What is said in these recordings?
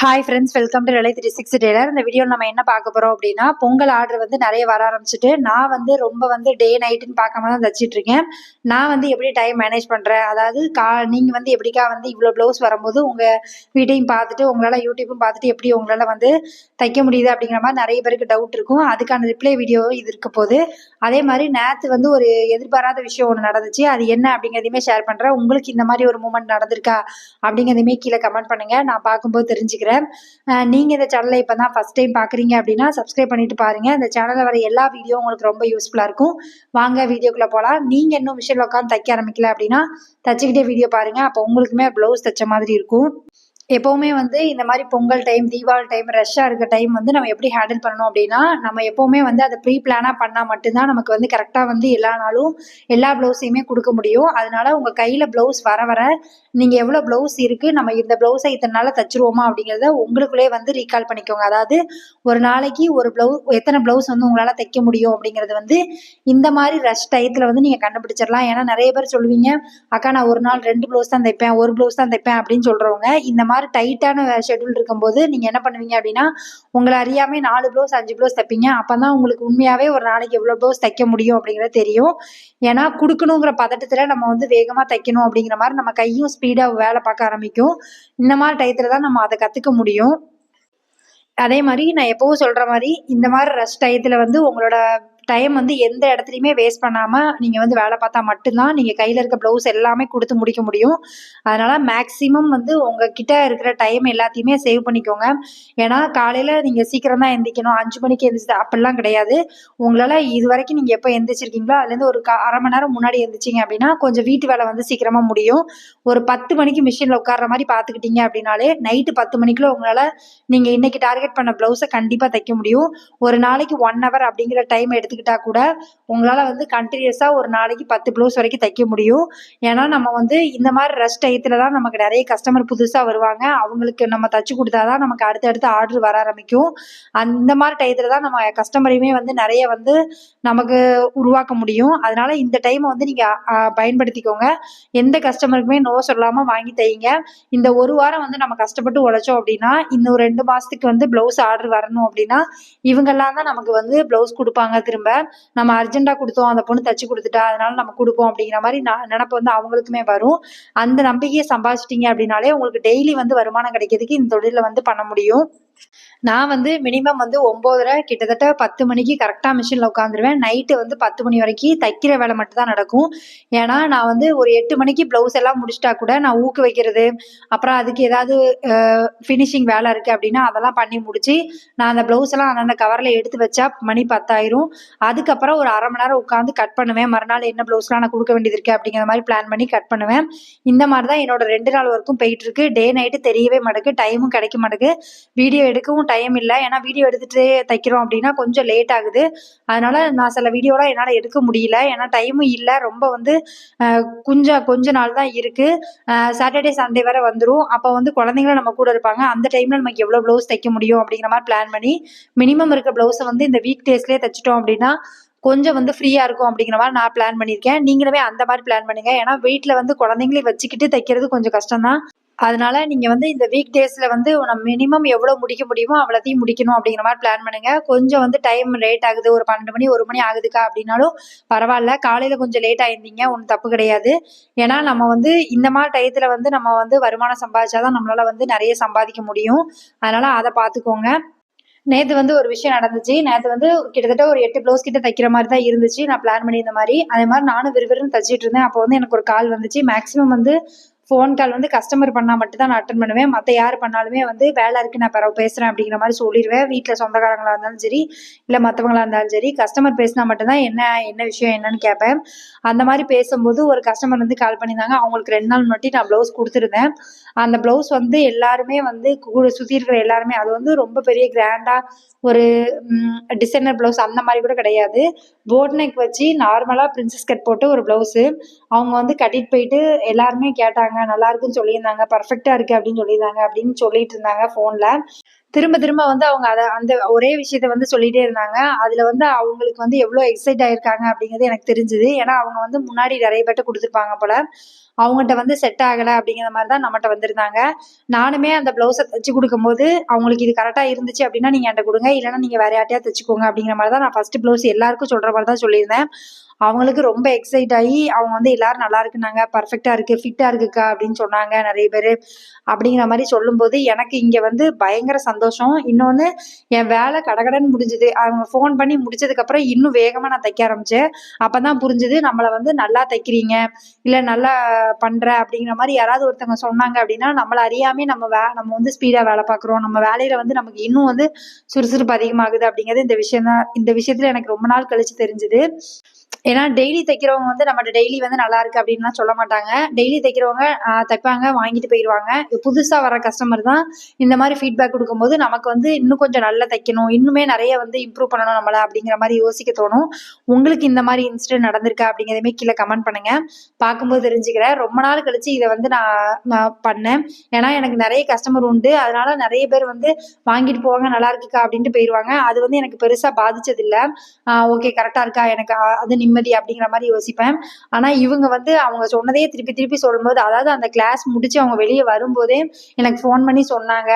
Hi friends welcome to rely three six tailor இந்த வீடியோவில் நம்ம என்ன பார்க்க போகிறோம் அப்படின்னா பொங்கல் ஆர்டர் வந்து நிறைய வர ஆரம்பிச்சிட்டு நான் வந்து ரொம்ப வந்து டே நைட்டுன்னு பார்க்காம தான் தச்சிட்டு இருக்கேன். நான் வந்து எப்படி டைம் மேனேஜ் பண்ணுறேன் அதாவது கா நீங்கள் வந்து எப்படிக்கா வந்து இவ்வளோ ப்ளவுஸ் வரும்போது உங்கள் வீட்டையும் பார்த்துட்டு உங்களால் யூடியூப்பும் பார்த்துட்டு எப்படி உங்களால் வந்து தைக்க முடியுது அப்படிங்கிற மாதிரி நிறைய பேருக்கு டவுட் இருக்கும். அதுக்கான ரிப்ளை வீடியோ இது இருக்க போது அதே மாதிரி நேற்று வந்து ஒரு எதிர்பாராத விஷயம் ஒன்று நடந்துச்சு. அது என்ன அப்படிங்கிறதையுமே ஷேர் பண்ணுறேன் உங்களுக்கு இந்த மாதிரி ஒரு மூமெண்ட் நடந்திருக்கா அப்படிங்கிறதையுமே கீழே கமெண்ட் பண்ணுங்கள் நான் பார்க்கும்போது தெரிஞ்சுக்கிறேன். அஹ் நீங்க இந்த சேனலை இப்போ தான் ஃபர்ஸ்ட் டைம் பார்க்குறீங்க அப்படின்னா சப்ஸ்கிரைப் பண்ணிட்டு பாருங்க. இந்த சேனலில் வர எல்லா வீடியோ உங்களுக்கு ரொம்ப யூஸ்ஃபுல்லாக இருக்கும். வாங்க வீடியோக்குள்ளே போகலாம் நீங்கள் இன்னும் மிஷினில் உட்காந்து தைக்க ஆரம்பிக்கல அப்படின்னா தச்சுக்கிட்டே வீடியோ பாருங்க. அப்போ உங்களுக்குமே ப்ளவுஸ் தைச்ச மாதிரி இருக்கும். எப்போவுமே வந்து இந்த மாதிரி பொங்கல் டைம் தீபாவளி டைம் ரஷ்ஷாக இருக்க டைம் வந்து நம்ம எப்படி ஹேண்டில் பண்ணணும் அப்படின்னா நம்ம எப்போவுமே வந்து அதை ப்ரீ பிளானாக பண்ணால் மட்டும்தான் நமக்கு வந்து கரெக்டாக வந்து எல்லா நாளும் எல்லா ப்ளவுஸையுமே கொடுக்க முடியும். அதனால உங்கள் கையில் ப்ளவுஸ் வர வர நீங்கள் எவ்வளோ ப்ளவுஸ் இருக்குது நம்ம இந்த ப்ளவுஸை இத்தனை நாளாக தச்சுருவோமா அப்படிங்கிறத உங்களுக்குள்ளே வந்து ரீகால் பண்ணிக்கோங்க. அதாவது ஒரு நாளைக்கு ஒரு ப்ளவுஸ் எத்தனை ப்ளவுஸ் வந்து உங்களால் தைக்க முடியும் அப்படிங்கிறது வந்து இந்த மாதிரி ரஷ் டயத்தில் வந்து நீங்கள் கண்டுபிடிச்சிடலாம். ஏன்னா நிறைய பேர் சொல்லுவீங்க அக்கா நான் ஒரு நாள் ரெண்டு ப்ளவுஸ் தான் தைப்பேன் ஒரு ப்ளவுஸ் தான் தைப்பேன் அப்படின்னு சொல்கிறவங்க இந்த மாதிரி டைட்டான ஷெட்யூல் இருக்கும்போது நீங்கள் என்ன பண்ணுவீங்க அப்படின்னா உங்களை அறியாமல் நாலு ப்ளவுஸ் அஞ்சு ப்ளவுஸ் தைப்பீங்க. அப்போ தான் உங்களுக்கு உண்மையாகவே ஒரு நாளைக்கு எவ்வளோ ப்ளவுஸ் தைக்க முடியும் அப்படிங்கிறது தெரியும். ஏன்னா கொடுக்கணுங்கிற பதட்டத்தில் நம்ம வந்து வேகமாக தைக்கணும் அப்படிங்கிற மாதிரி நம்ம கையும் ஸ்பீடாக வேலை பார்க்க ஆரம்பிக்கும். இந்த மாதிரி டயத்தில் தான் நம்ம அதை கற்றுக்க முடியும். அதே மாதிரி நான் எப்பவும் சொல்கிற மாதிரி இந்த மாதிரி ரஷ் டயத்தில் வந்து உங்களோட டைம் வந்து எந்த இடத்துலையுமே வேஸ்ட் பண்ணாமல் நீங்கள் வந்து வேலை பார்த்தா மட்டும்தான் நீங்கள் கையில் இருக்க ப்ளவுஸ் எல்லாமே கொடுத்து முடிக்க முடியும். அதனால் மேக்ஸிமம் வந்து உங்ககிட்ட இருக்கிற டைம் எல்லாத்தையுமே சேவ் பண்ணிக்கோங்க. ஏன்னா காலையில் நீங்கள் சீக்கிரம் தான் எந்திரிக்கணும் அஞ்சு மணிக்கு எந்திரிச்சு அப்படிலாம் கிடையாது. உங்களால் இது வரைக்கும் நீங்கள் எப்போ எந்திரிச்சிருக்கீங்களோ அதுலேருந்து ஒரு கா அரை மணி நேரம் முன்னாடி எந்திரிச்சிங்க அப்படின்னா கொஞ்சம் வீட்டு வேலை வந்து சீக்கிரமாக முடியும். ஒரு பத்து மணிக்கு மிஷினில் உட்கார்ற மாதிரி பார்த்துக்கிட்டீங்க அப்படின்னாலே நைட்டு பத்து மணிக்குள்ள உங்களால் நீங்கள் இன்னைக்கு டார்கெட் பண்ண ப்ளவுஸை கண்டிப்பாக தைக்க முடியும். ஒரு நாளைக்கு ஒன் ஹவர் அப்படிங்கிற டைம் எடுத்துக்கிட்டு கூட உங்களால் வந்து கண்டினியூஸாக ஒரு நாளைக்கு பத்து ப்ளவுஸ் வரைக்கும் தைக்க முடியும். ஏன்னா நம்ம வந்து இந்த மாதிரி ரெஸ்ட் டயத்தில் தான் நமக்கு நிறைய கஸ்டமர் புதுசாக வருவாங்க. அவங்களுக்கு நம்ம தச்சு கொடுத்தா தான் நமக்கு அடுத்தடுத்து ஆர்டர் வர ஆரம்பிக்கும். அந்த மாதிரி டயத்தில் தான் நம்ம கஸ்டமரையுமே வந்து நிறைய வந்து நமக்கு உருவாக்க முடியும். அதனால இந்த டைமை வந்து நீங்கள் பயன்படுத்திக்கோங்க. எந்த கஸ்டமருக்குமே நோ சொல்லாமல் வாங்கி தைங்க. இந்த ஒரு வாரம் வந்து நம்ம கஷ்டப்பட்டு உழைச்சோம் அப்படின்னா இன்னும் ரெண்டு மாதத்துக்கு வந்து ப்ளவுஸ் ஆர்டர் வரணும் அப்படின்னா இவங்கெல்லாம் தான் நமக்கு வந்து ப்ளவுஸ் கொடுப்பாங்க திரும்ப நம்ம அர்ஜென்ட்டாக கொடுத்தோம் அந்த பொண்ணு தச்சு கொடுத்துட்டா அதனால நம்ம கொடுப்போம் அப்படிங்கிற மாதிரி நான் நினப்பு வந்து அவங்களுக்குமே வரும். அந்த நம்பிக்கையை சம்பாதிச்சிட்டிங்க அப்படின்னாலே உங்களுக்கு டெய்லி வந்து வருமானம் கிடைக்கிறதுக்கு இந்த தொழில வந்து பண்ண முடியும். நான் வந்து மினிமம் வந்து ஒம்போதரை கிட்டத்தட்ட பத்து மணிக்கு கரெக்டாக மிஷினில் உட்காந்துருவேன் நைட்டு வந்து பத்து மணி வரைக்கும் தைக்கிற வேலை மட்டும் தான் நடக்கும். ஏன்னா நான் வந்து ஒரு எட்டு மணிக்கு ப்ளவுஸ் எல்லாம் முடிச்சிட்டா கூட நான் ஊக்கு வைக்கிறது அப்புறம் அதுக்கு ஏதாவது ஃபினிஷிங் வேலை இருக்குது அப்படின்னா அதெல்லாம் பண்ணி முடிச்சு நான் அந்த ப்ளவுஸ் எல்லாம் அந்தந்த கவரில் எடுத்து வச்சா மணி பத்தாயிரும். அதுக்கப்புறம் ஒரு அரை மணி நேரம் உட்காந்து கட் பண்ணுவேன். மறுநாள் என்ன ப்ளவுஸ்லாம் நான் கொடுக்க வேண்டியது இருக்குது அப்படிங்கிற மாதிரி பிளான் பண்ணி கட் பண்ணுவேன். இந்த மாதிரி தான் என்னோட ரெண்டு நாள் வரைக்கும் போயிட்டு இருக்கு. டே நைட்டு தெரியவே மாட்டேங்குது டைமும் கிடைக்க மாட்டேங்குது. வீடியோ எடுக்கவும் டைம் இல்லை. ஏன்னா வீடியோ எடுத்துகிட்டே தைக்கிறோம் அப்படின்னா கொஞ்சம் லேட் ஆகுது. அதனால் நான் சில வீடியோலாம் என்னால் எடுக்க முடியல. ஏன்னா டைமும் இல்லை. ரொம்ப வந்து கொஞ்சம் கொஞ்ச நாள் தான் இருக்குது சாட்டர்டே சண்டே வரை வந்துடும் அப்போ வந்து குழந்தைங்களும் நம்ம கூட இருப்பாங்க. அந்த டைமில் நமக்கு எவ்வளோ ப்ளவுஸ் தைக்க முடியும் அப்படிங்கிற மாதிரி பிளான் பண்ணி மினிமம் இருக்க ப்ளவுஸை வந்து இந்த வீக் டேஸ்லேயே தைச்சிட்டோம் அப்படின்னா கொஞ்சம் வந்து ஃப்ரீயாக இருக்கும் அப்படிங்கிற மாதிரி நான் பிளான் பண்ணியிருக்கேன். நீங்களுமே அந்த மாதிரி பிளான் பண்ணுங்கள் ஏன்னா வீட்டில் வந்து குழந்தைங்களையும் வச்சுக்கிட்டு தைக்கிறது கொஞ்சம் கஷ்டம் தான் அதனால நீங்க வந்து இந்த வீக் டேஸ்ல வந்து நம்ம மினிமம் எவ்வளவு முடிக்க முடியுமோ அவ்வளோத்தையும் முடிக்கணும் அப்படிங்கிற மாதிரி பிளான் பண்ணுங்க. கொஞ்சம் வந்து டைம் லேட் ஆகுது. ஒரு பன்னெண்டு மணி ஒரு மணி ஆகுதுக்கா அப்படின்னாலும் பரவாயில்ல. காலையில கொஞ்சம் லேட் ஆயிருந்தீங்க. ஒன்றும் தப்பு கிடையாது. ஏன்னா நம்ம வந்து இந்த மாதிரி டயத்துல வந்து நம்ம வந்து வருமானம் சம்பாதிச்சாதான் நம்மளால வந்து நிறைய சம்பாதிக்க முடியும். அதனால அதை பார்த்துக்கோங்க. நேற்று வந்து ஒரு விஷயம் நடந்துச்சு. நேற்று வந்து கிட்டத்தட்ட ஒரு எட்டு ப்ளவுஸ் கிட்ட தைக்கிற மாதிரி தான் இருந்துச்சு. நான் பிளான் பண்ணியிருந்த மாதிரி. அதே மாதிரி நானும் விறுவிறுன்னு தச்சிட்டு இருந்தேன். அப்போ வந்து எனக்கு ஒரு கால் வந்துச்சு. மேக்ஸிமம் வந்து ஃபோன் கால் வந்து கஸ்டமர் பண்ணால் மட்டும் தான் நான் அட்டன் பண்ணுவேன். மற்ற யார் பண்ணாலுமே வந்து வேலை இருக்கு நான் பிறகு பேசுகிறேன் அப்படிங்கிற மாதிரி சொல்லிடுவேன். வீட்டில் சொந்தக்காரங்களாக இருந்தாலும் சரி இல்லை மற்றவங்களாக இருந்தாலும் சரி கஸ்டமர் பேசினா மட்டும்தான் என்ன என்ன விஷயம் என்னன்னு கேட்பேன். அந்த மாதிரி பேசும்போது ஒரு கஸ்டமர் வந்து கால் பண்ணியிருந்தாங்க. அவங்களுக்கு ரெண்டு நாள் முன்னாடி நான் ப்ளவுஸ் கொடுத்துருந்தேன். அந்த ப்ளவுஸ் வந்து எல்லாருமே வந்து சுற்றி இருக்கிற எல்லாருமே அது வந்து ரொம்ப பெரிய கிராண்டாக ஒரு டிசைனர் ப்ளவுஸ் அந்த மாதிரி கூட கிடையாது. போட் நெக் வச்சு நார்மலாக பிரின்சஸ் கட் போட்டு ஒரு ப்ளவுஸு அவங்க வந்து கட்டிட்டு போயிட்டு எல்லாருமே கேட்டாங்க. நல்லா இருக்குன்னு சொல்லியிருந்தாங்க பர்ஃபெக்டா இருக்கு அப்படின்னு சொல்லியிருந்தாங்க அப்படின்னு சொல்லிட்டு இருந்தாங்க ஃபோனில் திரும்ப திரும்ப வந்து அவங்க அதை அந்த ஒரே விஷயத்த வந்து சொல்லிட்டே இருந்தாங்க. அதுல வந்து அவங்களுக்கு வந்து எவ்வளோ எக்ஸைட் ஆயிருக்காங்க அப்படிங்கிறது எனக்கு தெரிஞ்சுது. ஏன்னா, அவங்க வந்து முன்னாடி நிறைய பேர்ட்ட கொடுத்துருப்பாங்க போல. அவங்ககிட்ட வந்து செட் ஆகல அப்படிங்கிற மாதிரி தான் நம்மகிட்ட வந்திருந்தாங்க. நானுமே அந்த ப்ளவுஸை தச்சு கொடுக்கும்போது அவங்களுக்கு இது கரெக்டாக இருந்துச்சு அப்படின்னா, நீங்க என்கிட்ட கொடுங்க இல்லைன்னா நீங்க வேற யார்ட்டையா தச்சுக்கோங்க அப்படிங்கிற மாதிரி தான் நான் ஃபர்ஸ்ட் ப்ளவுஸ் எல்லாருக்கும் சொல்ற மாதிரி தான் சொல்லியிருந்தேன். அவங்களுக்கு ரொம்ப எக்ஸைட் ஆகி அவங்க வந்து எல்லாரும் நல்லா இருக்குன்னாங்க. பர்ஃபெக்டாக இருக்கு, ஃபிட்டாக இருக்குக்கா அப்படின்னு சொன்னாங்க நிறைய பேர் அப்படிங்கிற மாதிரி சொல்லும்போது, எனக்கு இங்கே வந்து பயங்கர சந்தோஷம். இன்னொன்று என் வேலை கடகடன்னு முடிஞ்சுது. அவங்க ஃபோன் பண்ணி முடிச்சதுக்கப்புறம் இன்னும் வேகமாக நான் தைக்க ஆரம்பித்தேன் அப்போ தான் புரிஞ்சுது, நம்மளை வந்து நல்லா தைக்கிறீங்க, இல்லை நல்லா பண்ணுற அப்படிங்கிற மாதிரி யாராவது ஒருத்தவங்க சொன்னாங்க அப்படின்னா, நம்மளை அறியாமே நம்ம வே நம்ம வந்து ஸ்பீடாக வேலை பார்க்குறோம். நம்ம வேலையில் வந்து நமக்கு இன்னும் வந்து சுறுசுறுப்பு அதிகமாகுது அப்படிங்கிறது இந்த விஷயம் தான் இந்த விஷயத்தில் எனக்கு ரொம்ப நாள் கழிச்சு தெரிஞ்சுது. ஏன்னா டெய்லி தைக்கிறவங்க வந்து நம்மட்ட டெய்லி வந்து நல்லா இருக்கு அப்படின்லாம் சொல்ல மாட்டாங்க. டெய்லி தைக்கிறவங்க தைப்பாங்க, வாங்கிட்டு போயிடுவாங்க புதுசா வர கஸ்டமர் தான் இந்த மாதிரி ஃபீட்பேக் கொடுக்கும்போது நமக்கு வந்து இன்னும் கொஞ்சம் நல்லா தைக்கணும், இன்னுமே நிறைய வந்து இம்ப்ரூவ் பண்ணணும் நம்மள அப்படிங்கிற மாதிரி யோசிக்க தோணும். உங்களுக்கு இந்த மாதிரி இன்சிடென்ட் நடந்திருக்கா அப்படிங்கிறதுமே கீழே கமெண்ட் பண்ணுங்க. பார்க்கும்போது தெரிஞ்சுக்கிறேன். ரொம்ப நாள் கழிச்சு இதை வந்து நான் நான் பண்ணேன். ஏன்னா எனக்கு நிறைய கஸ்டமர் உண்டு. அதனால நிறைய பேர் வந்து வாங்கிட்டு போவாங்க, நல்லா இருக்குக்கா அப்படின்ட்டு போயிடுவாங்க அது வந்து எனக்கு பெருசா பாதிச்சதில்ல. ஓகே கரெக்டாக இருக்கா, எனக்கு அது நிம்மதி அப்படிங்கிற மாதிரி யோசிப்பேன். ஆனால் இவங்க வந்து அவங்க சொன்னதே திருப்பி திருப்பி சொல்லும்போது, அதாவது அந்த கிளாஸ் முடிச்சு அவங்க வெளியே வரும்போதே எனக்கு ஃபோன் பண்ணி சொன்னாங்க.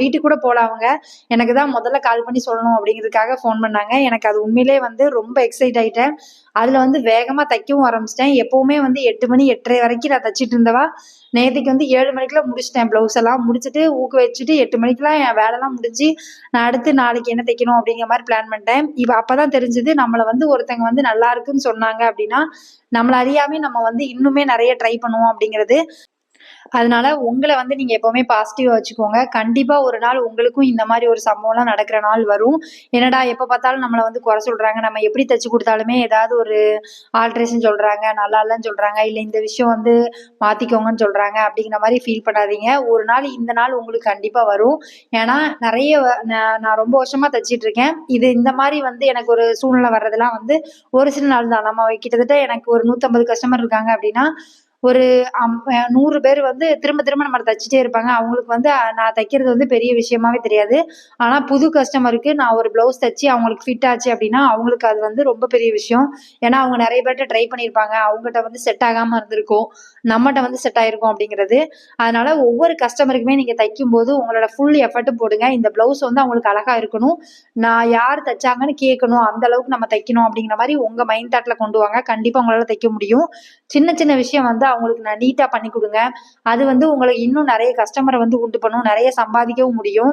வீட்டுக்கு கூட போல அவங்க. எனக்கு தான் முதல்ல கால் பண்ணி சொல்லணும் அப்படிங்கிறதுக்காக ஃபோன் பண்ணாங்க. எனக்கு அது உண்மையிலேயே வந்து ரொம்ப எக்ஸைட் ஆயிட்டேன். அதில் வந்து வேகமாக தைக்கவும் ஆரம்பிச்சிட்டேன் எப்போவுமே வந்து எட்டு மணி 8:30 வரைக்கும் நான் தைச்சிட்டு இருந்தவா, நேற்றுக்கு வந்து ஏழு மணிக்கெல்லாம் முடிச்சுட்டேன் ப்ளவுஸ் எல்லாம். முடிச்சுட்டு ஊக்க வச்சுட்டு 8 மணிக்கெல்லாம் என் வேலைலாம் முடிஞ்சு, நான் அடுத்து நாளைக்கு என்ன தைக்கணும் அப்படிங்கிற மாதிரி பிளான் பண்ணிட்டேன். இவை அப்போ தான் தெரிஞ்சது நம்மளை வந்து ஒருத்தங்க வந்து நல்லா இருக்குன்னு சொன்னாங்க அப்படின்னா, நம்மளை அறியாமே நம்ம வந்து இன்னுமே நிறைய ட்ரை பண்ணுவோம் அப்படிங்கிறது. அதனால உங்களை வந்து நீங்க எப்பவுமே பாசிட்டிவா வச்சுக்கோங்க. கண்டிப்பா ஒரு நாள் உங்களுக்கும் இந்த மாதிரி ஒரு சம்பவம்லாம் நடக்கிற நாள் வரும். என்னடா எப்ப பார்த்தாலும் நம்மள வந்து குறை சொல்றாங்க. நம்ம எப்படி தச்சு கொடுத்தாலுமே ஏதாவது ஒரு ஆல்ட்ரேஷன் சொல்றாங்க, நல்லா இல்லைன்னு சொல்றாங்க, இல்ல இந்த விஷயம் வந்து மாத்திக்கோங்கன்னு சொல்றாங்க அப்படிங்கிற மாதிரி ஃபீல் பண்ணாதீங்க. ஒரு நாள் இந்த நாள் உங்களுக்கு கண்டிப்பா வரும். ஏன்னா நிறைய நான் நான் ரொம்ப வருஷமா தச்சிட்டு இருக்கேன். இது இந்த மாதிரி வந்து எனக்கு ஒரு சூழ்நிலை வர்றதெல்லாம் வந்து ஒரு சில நாள் தான். நம்ம கிட்டத்தட்ட எனக்கு ஒரு 150 கஸ்டமர் இருக்காங்க அப்படின்னா, ஒரு அம் அ 100 பேர் வந்து திரும்ப திரும்ப நம்ம தைச்சிட்டே இருப்பாங்க. அவங்களுக்கு வந்து நான் தைக்கிறது வந்து பெரிய விஷயமாவே தெரியாது. ஆனால் புது கஸ்டமருக்கு நான் ஒரு ப்ளவுஸ் தைச்சி அவங்களுக்கு ஃபிட் ஆச்சு அப்படின்னா, அவங்களுக்கு அது வந்து ரொம்ப பெரிய விஷயம். ஏன்னா அவங்க நிறைய பேர்கிட்ட ட்ரை பண்ணியிருப்பாங்க. அவங்ககிட்ட வந்து செட் ஆகாமல் இருந்திருக்கும். நம்மகிட்ட வந்து செட் ஆயிருக்கும் அப்படிங்கிறது. அதனால ஒவ்வொரு கஸ்டமருக்குமே நீங்க தைக்கும்போது உங்களோட ஃபுல் எஃபர்ட்டும் போடுங்க. இந்த ப்ளவுஸ் வந்து அவங்களுக்கு அழகா இருக்கணும். நான் யார் தைச்சாங்கன்னு கேட்கணும். அந்த அளவுக்கு நம்ம தைக்கணும் அப்படிங்கிற மாதிரி உங்க மைண்ட் தாட்ல கொண்டு வாங்க. கண்டிப்பா உங்களால தைக்க முடியும். சின்ன சின்ன விஷயம் வந்து அவங்களுக்கு நான் நீட்டா பண்ணி கொடுங்க அது வந்து உங்களுக்கு இன்னும் நிறைய கஸ்டமரை வந்து உண்டு பண்ணும். நிறைய சம்பாதிக்கவும் முடியும்.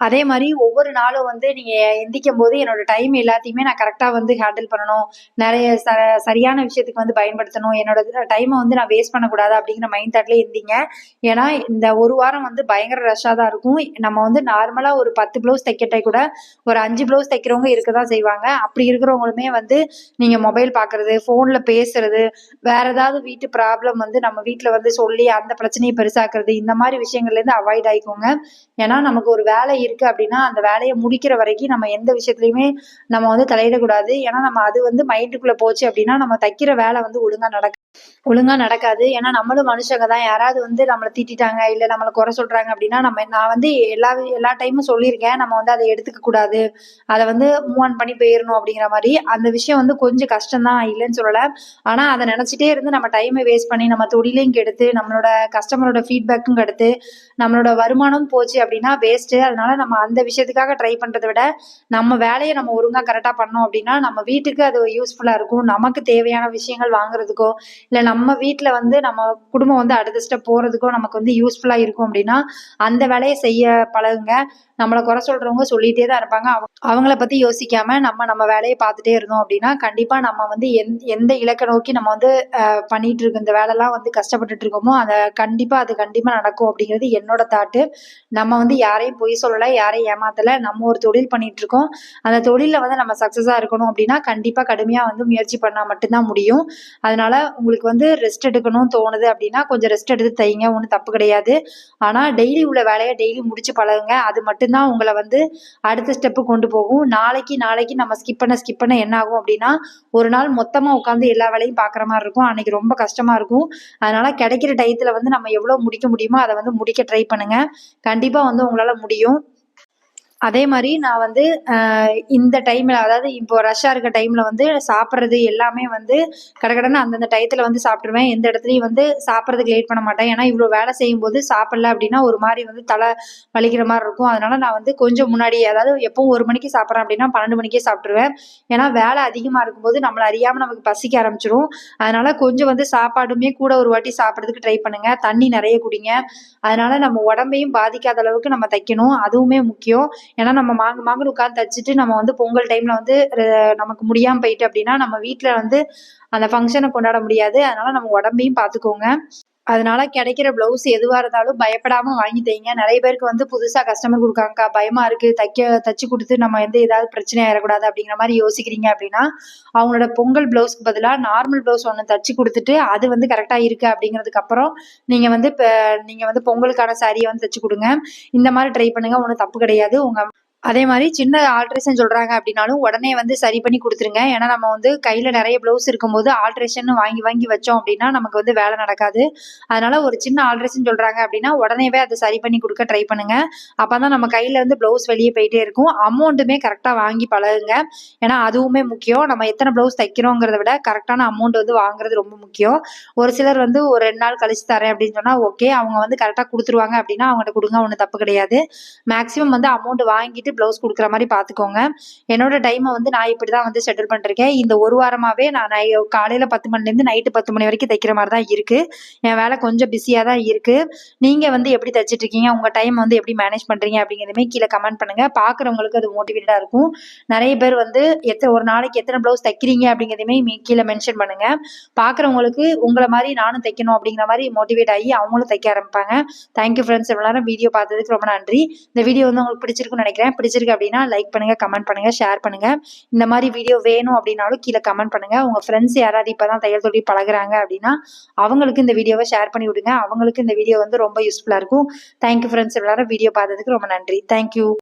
அதே மாதிரி ஒவ்வொரு நாளும் வந்து நீங்க எந்திரிக்கும்போது என்னோட டைம் எல்லாத்தையுமே நான் கரெக்டாக வந்து ஹேண்டில் பண்ணணும். நிறைய ச சரியான விஷயத்துக்கு வந்து பயன்படுத்தணும். என்னோட டைமை வந்து நான் வேஸ்ட் பண்ணக்கூடாது அப்படிங்கிற மைண்ட் தாட்லேயே இருந்தீங்க ஏன்னா இந்த ஒரு வாரம் வந்து பயங்கர ரஷ்ஷாக தான் இருக்கும். நம்ம வந்து நார்மலா ஒரு 10 ப்ளவுஸ் தைக்கட்ட கூட ஒரு அஞ்சு ப்ளவுஸ் தைக்கிறவங்க இருக்க தான் செய்வாங்க. அப்படி இருக்கிறவங்களுமே வந்து நீங்க மொபைல் பார்க்கறது, ஃபோனில் பேசுறது, வேற ஏதாவது வீட்டு ப்ராப்ளம் வந்து நம்ம வீட்டில் வந்து சொல்லி அந்த பிரச்சனையை பெருசாக்குறது, இந்த மாதிரி விஷயங்கள்லேருந்து அவாய்ட் ஆயிக்கோங்க. ஏன்னா நமக்கு ஒரு வேலை இருக்கு அப்படின்னா, அந்த வேலையை முடிக்கிற வரைக்கும் நம்ம எந்த விஷயத்துலையுமே நம்ம வந்து தலையிடக்கூடாது. ஏன்னா நம்ம அது வந்து மைண்டுக்குள்ள போச்சு அப்படின்னா, நம்ம தைக்கிற வேலை வந்து ஒழுங்கா நடக்க ஒழுங்கா நடக்காது. ஏன்னா நம்மளும் மனுஷங்க தான். யாராவது வந்து நம்மளை திட்டிட்டாங்க, இல்ல நம்மளை குறை சொல்றாங்க அப்படின்னா, நம்ம நான் வந்து எல்லா எல்லா டைமும் சொல்லியிருக்கேன். நம்ம வந்து அதை எடுத்துக்க கூடாது. அதை வந்து மூவ் ஆன் பண்ணி போயிடணும் அப்படிங்கிற மாதிரி அந்த விஷயம் வந்து கொஞ்சம் கஷ்டம் தான், இல்லைன்னு சொல்லல. ஆனா அதை நினச்சிட்டே இருந்து நம்ம டைமை வேஸ்ட் பண்ணி, நம்ம தொழிலையும் கெடுத்து, நம்மளோட கஸ்டமரோட ஃபீட்பேக்கும் கெடுத்து, நம்மளோட வருமானம் போச்சு அப்படின்னா வேஸ்ட்டு. அதனால நம்ம அந்த விஷயத்துக்காக ட்ரை பண்ணுறதை விட, நம்ம வேலையை நம்ம ஒழுங்காக கரெக்டாக பண்ணோம் அப்படின்னா, நம்ம வீட்டுக்கு அது யூஸ்ஃபுல்லாக இருக்கும். நமக்கு தேவையான விஷயங்கள் வாங்குறதுக்கோ, இல்லை நம்ம வீட்டில் வந்து நம்ம குடும்பம் வந்து அடுத்த ஸ்டெப் போகிறதுக்கோ நமக்கு வந்து யூஸ்ஃபுல்லாக இருக்கும் அப்படின்னா, அந்த வேலையை செய்ய பழகுங்க. நம்மளை குறை சொல்கிறவங்க சொல்லிகிட்டே தான் இருப்பாங்க. அவ அவங்கள பற்றி யோசிக்காமல் நம்ம நம்ம வேலையை பார்த்துட்டே இருந்தோம் அப்படின்னா, கண்டிப்பாக நம்ம வந்து எந் எந்த இலக்க நோக்கி நம்ம வந்து பண்ணிகிட்டு இருக்கோம் இந்த வேலைலாம் வந்து கஷ்டப்பட்டுட்டு இருக்கோமோ, அதை கண்டிப்பாக அது கண்டிப்பாக நடக்கும் அப்படிங்கிறது என்னோட தாட்டு. நம்ம வந்து யாரையும் பொய் சொல்லலை யாரையும் ஏமாத்தலை நம்ம ஒரு தொழில் பண்ணிட்டு இருக்கோம். அந்த தொழிலில் வந்து நம்ம சக்ஸஸாக இருக்கணும் அப்படின்னா, கண்டிப்பாக கடுமையாக வந்து முயற்சி பண்ணால் மட்டும்தான் முடியும். அதனால உங்களுக்கு வந்து ரெஸ்ட் எடுக்கணும்னு தோணுது அப்படின்னா, கொஞ்சம் ரெஸ்ட் எடுத்து தைங்க. ஒன்றும் தப்பு கிடையாது. ஆனால் டெய்லி உள்ள வேலையை டெய்லி முடிச்சு பழகுங்க. அது மட்டும்தான் உங்களை வந்து அடுத்த ஸ்டெப்பு கொண்டு போகும். நாளைக்கு நாளைக்கு நம்ம ஸ்கிப் பண்ண ஸ்கிப் பண்ண என்ன ஆகும் அப்படின்னா, ஒரு நாள் மொத்தமாக உட்காந்து எல்லா வேலையும் பார்க்குற மாதிரி இருக்கும். அன்னைக்கு ரொம்ப கஷ்டமாக இருக்கும். அதனால கிடைக்கிற டயத்தில் வந்து நம்ம எவ்வளோ முடிக்க முடியுமோ, அதை வந்து முடிக்க ட்ரை பண்ணுங்க. கண்டிப்பாக வந்து உங்களால் முடியும். அதே மாதிரி நான் வந்து இந்த டைமில் அதாவது இப்போ ரஷ்ஷாக இருக்க டைமில் வந்து சாப்பிட்றது எல்லாமே வந்து கடகடன்னு அந்தந்த டயத்தில் வந்து சாப்பிட்ருவேன் எந்த இடத்துலையும் வந்து சாப்பிட்றதுக்கு லேட் பண்ண மாட்டேன். ஏன்னா இவ்வளோ வேலை செய்யும்போது சாப்பிடல அப்படின்னா ஒரு மாதிரி வந்து தலை வலிக்கிற மாதிரி இருக்கும். அதனால நான் வந்து கொஞ்சம் முன்னாடி அதாவது எப்பவும் ஒரு மணிக்கு சாப்பிட்றேன் அப்படின்னா பன்னெண்டு மணிக்கே சாப்பிட்ருவேன் ஏன்னா வேலை அதிகமாக இருக்கும்போது நம்மளை அறியாமல் நமக்கு பசிக்க ஆரம்பிச்சிரும். அதனால கொஞ்சம் வந்து சாப்பாடுமே கூட ஒரு வாட்டி சாப்பிட்றதுக்கு ட்ரை பண்ணுங்க. தண்ணி நிறைய குடிங்க. அதனால நம்ம உடம்பையும் பாதிக்காத அளவுக்கு நம்ம தைக்கணும். அதுவுமே முக்கியம். ஏன்னா நம்ம மாங்கு மாங்குன்னு உட்காந்து தச்சுட்டு நம்ம வந்து பொங்கல் டைம்ல வந்து நமக்கு முடியாம போயிட்டு அப்படின்னா நம்ம வீட்டில் வந்து அந்த ஃபங்க்ஷனை கொண்டாட முடியாது. அதனால நம்ம உடம்பையும் பார்த்துக்கோங்க அதனால கிடைக்கிற பிளவுஸ் எதுவாக இருந்தாலும் பயப்படாம வாங்கி தைங்க நிறைய பேருக்கு வந்து புதுசாக கஸ்டமர் கொடுக்காங்கக்கா பயமா இருக்கு. தைக்க தச்சு கொடுத்து நம்ம வந்து ஏதாவது பிரச்சனை ஆயிடக்கூடாது அப்படிங்கிற மாதிரி யோசிக்கிறீங்க அப்படின்னா அவங்களோட பொங்கல் பிளவுஸ்க்கு பதிலாக நார்மல் பிளவுஸ் ஒன்று தச்சு கொடுத்துட்டு அது வந்து கரெக்டாக இருக்கு அப்படிங்கிறதுக்கு அப்புறம் நீங்கள் வந்து இப்போ நீங்கள் வந்து பொங்கலுக்கான சாரியை வந்து தச்சு கொடுங்க. இந்த மாதிரி ட்ரை பண்ணுங்க. ஒன்றும் தப்பு கிடையாது. உங்க அதே மாதிரி சின்ன ஆல்ட்ரேஷன் சொல்கிறாங்க அப்படின்னாலும் உடனே வந்து சரி பண்ணி கொடுத்துருங்க. ஏன்னா நம்ம வந்து கையில் நிறைய ப்ளவுஸ் இருக்கும்போது ஆல்ட்ரேஷன் வாங்கி வாங்கி வச்சோம் அப்படின்னா நமக்கு வந்து வேலை நடக்காது. அதனால ஒரு சின்ன ஆல்ட்ரேஷன் சொல்கிறாங்க அப்படின்னா உடனேவே அதை சரி பண்ணி கொடுக்க ட்ரை பண்ணுங்க. அப்பதான் நம்ம கையில இருந்து ப்ளவுஸ் வெளியே போயிட்டே இருக்கும். அமௌண்ட்டுமே கரெக்டாக வாங்கி பழகுங்க. ஏன்னா அதுவுமே முக்கியம். நம்ம எத்தனை ப்ளவுஸ் தைக்கிறோங்கிறத விட கரெக்டான அமௌண்ட் வந்து வாங்குறது ரொம்ப முக்கியம். ஒரு சிலர் வந்து ஒரு ரெண்டு நாள் கழிச்சு தரேன் அப்படின்னு சொன்னால் ஓகே அவங்க வந்து கரெக்டாக கொடுத்துருவாங்க அப்படின்னா அவங்கள்ட்ட கொடுங்க ஒன்றும் தப்பு கிடையாது. மேக்ஸிமம் வந்து அமௌண்ட் வாங்கிட்டு ப்ளவுஸ் கொடுக்குற மாதிரி பார்த்துக்கோங்க என்னோட டைமை வந்து நான் இப்படி தான் வந்து ஷெட்யூல் பண்ணிருக்கேன். இந்த ஒரு வாரமாகவே நான் நை காலையில் பத்து மணிலேருந்து நைட்டு பத்து மணி வரைக்கும் தைக்கிற மாதிரி தான் இருக்குது என் வேலை கொஞ்சம் பிஸியாக தான் இருக்குது நீங்கள் வந்து எப்படி தைச்சிட்டு இருக்கீங்க? உங்கள் டைம் வந்து எப்படி மேனேஜ் பண்ணுறீங்க அப்படிங்கிறதுமே கீழே கமெண்ட் பண்ணுங்க. பார்க்குறவங்களுக்கு அது மோட்டிவேட்டாக இருக்கும். நிறைய பேர் வந்து எத்தனை ஒரு நாளைக்கு எத்தனை ப்ளவுஸ் தைக்கிறீங்க? அப்படிங்கிறதையுமே மீ- கீழே மென்ஷன் பண்ணுங்கள் பார்க்குறவங்களுக்கு உங்களை மாதிரி நானும் தைக்கணும் அப்படிங்கிற மாதிரி மோட்டிவேட் ஆகி அவங்களும் தைக்க ஆரம்பிப்பாங்க. தேங்க்யூ ஃப்ரெண்ட்ஸ் இவ்வளோ நேரம் வீடியோ பார்த்ததுக்கு ரொம்ப நன்றி. இந்த வீடியோ வந்து உங்களுக்கு பிடிச்சிருக்குன்னு நினைக்கிறேன். பிடிச்சிருக்கு அப்படின்னா லைக் பண்ணுங்க கமெண்ட் பண்ணுங்க ஷேர் பண்ணுங்க. இந்த மாதிரி வீடியோ வேணும் அப்படின்னாலும் கீழே கமெண்ட் பண்ணுங்க. உங்க ஃப்ரெண்ட்ஸ் யாராவது இப்பதான் தையல் தொழில் பழகுறாங்க அப்படின்னா அவங்களுக்கு இந்த வீடியோவை ஷேர் பண்ணி விடுங்க. அவங்களுக்கு இந்த வீடியோ வந்து ரொம்ப யூஸ்ஃபுல்லா இருக்கும். தேங்க்யூ ஃப்ரெண்ட்ஸ் எல்லாரும் வீடியோ பார்த்ததுக்கு ரொம்ப நன்றி. தேங்க்யூ